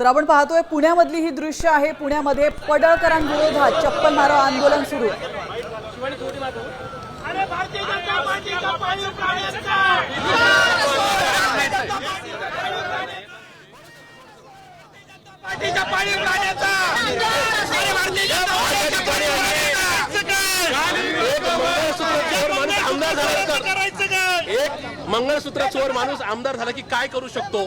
तर आपण पाहतोय पुण्यामधली ही दृश्य आहे. पुण्यामध्ये पडळकरांविरोधात चप्पल मारो आंदोलन सुरू. आहे मंगळसूत्र चोर माणूस आमदार झाला की काय करू शकतो?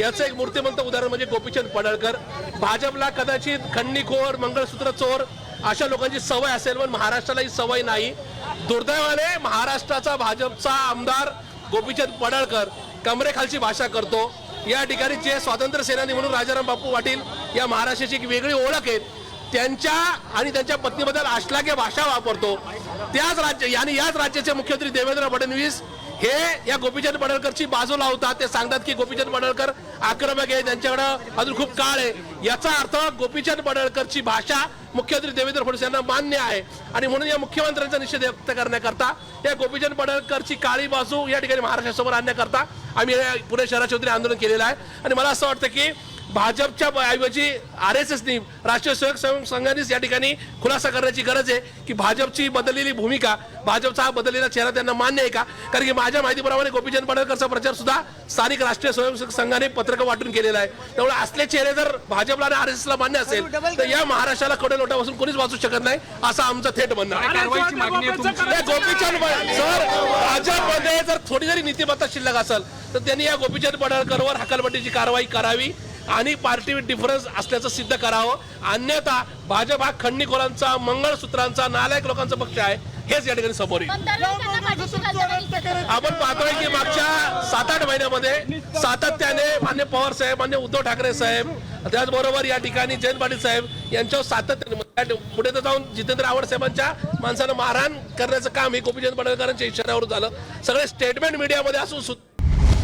याचं एक मूर्तिमंत उदाहरण म्हणजे गोपीचंद पडळकर. भाजपला कदाचित खंडणीखोर मंगळसूत्र चोर अशा लोकांची सवय असेल पण महाराष्ट्राला ही सवय नाही. दुर्दैवाने महाराष्ट्राचा भाजपचा आमदार गोपीचंद पडळकर कमरेखालची भाषा करतो. या ठिकाणी जे स्वातंत्र्य सेनानी म्हणून राजाराम बापू पाटील या महाराष्ट्राची एक वेगळी ओळख आहे त्यांच्या आणि त्यांच्या पत्नीबद्दल आश्लाघ्य भाषा वापरतो. त्याच राज्य आणि याच राज्याचे मुख्यमंत्री देवेंद्र फडणवीस हे या गोपीचंद पडळकरची बाजू लावतात. ते सांगतात की गोपीचंद पडळकर आक्रमक आहे त्यांच्याकडं अजून खूप काळ आहे. याचा अर्थ गोपीचंद पडळकरची भाषा मुख्यमंत्री देवेंद्र फडणवीस यांना मान्य आहे. आणि म्हणून या मुख्यमंत्र्यांचा निषेध व्यक्त करण्याकरता या गोपीचंद पडळकरची काळी बाजू या ठिकाणी महाराष्ट्रासमोर आणण्याकरता आम्ही पुणे शहराच्या वतीने आंदोलन केलेलं आहे. आणि मला असं वाटतं की भाजपच्या ऐवजी आर एस एसनी राष्ट्रीय स्वयं सेवक संघानेच या ठिकाणी खुलासा करण्याची गरज आहे की भाजपची बदललेली भूमिका भाजपचा हा बदललेला चेहरा त्यांना मान्य आहे का? कारण की माझ्या माहितीप्रमाणे गोपीचंद पडळकरचा प्रचार सुद्धा स्थानिक राष्ट्रीय स्वयंसेवक संघाने पत्रक वाटून केलेला आहे. त्यामुळे असले चेहरे जर भाजपला आणि आर एस ला मान्य असेल तर या महाराष्ट्राला कडे लोटापासून कोणीच वाचू शकत नाही असं आमचं थेट म्हणणं आहे. कारवाईची मागणी आहे तुमची. या गोपीचंद सर भाजपमध्ये जर थोडी जरी नीतिमत्ता शिल्लक असेल तर त्यांनी या गोपीचंद पडळकरवर हकालपट्टीची कारवाई करावी. आणि पार्टी डिफरन्स असल्याचं सिद्ध करावं. अन्यथा भाजप हा खंडणीखोरांचा मंगळसूत्रांचा नालायक लोकांचा पक्ष आहे. हेच या ठिकाणी समोर येईल. आपण पाहतोय की मागच्या सात आठ महिन्यामध्ये सातत्याने मान्य पवार साहेब मान्य उद्धव ठाकरे साहेब त्याचबरोबर या ठिकाणी जयंत पाटील साहेब यांच्यावर सातत्याने पुढे तर जाऊन जितेंद्र आव्हाड साहेबांच्या माणसानं मारहाण करण्याचं काम हे गोपीचंद पडळकरांच्या इशाऱ्यावर झालं. सगळे स्टेटमेंट मीडियामध्ये असून सुद्धा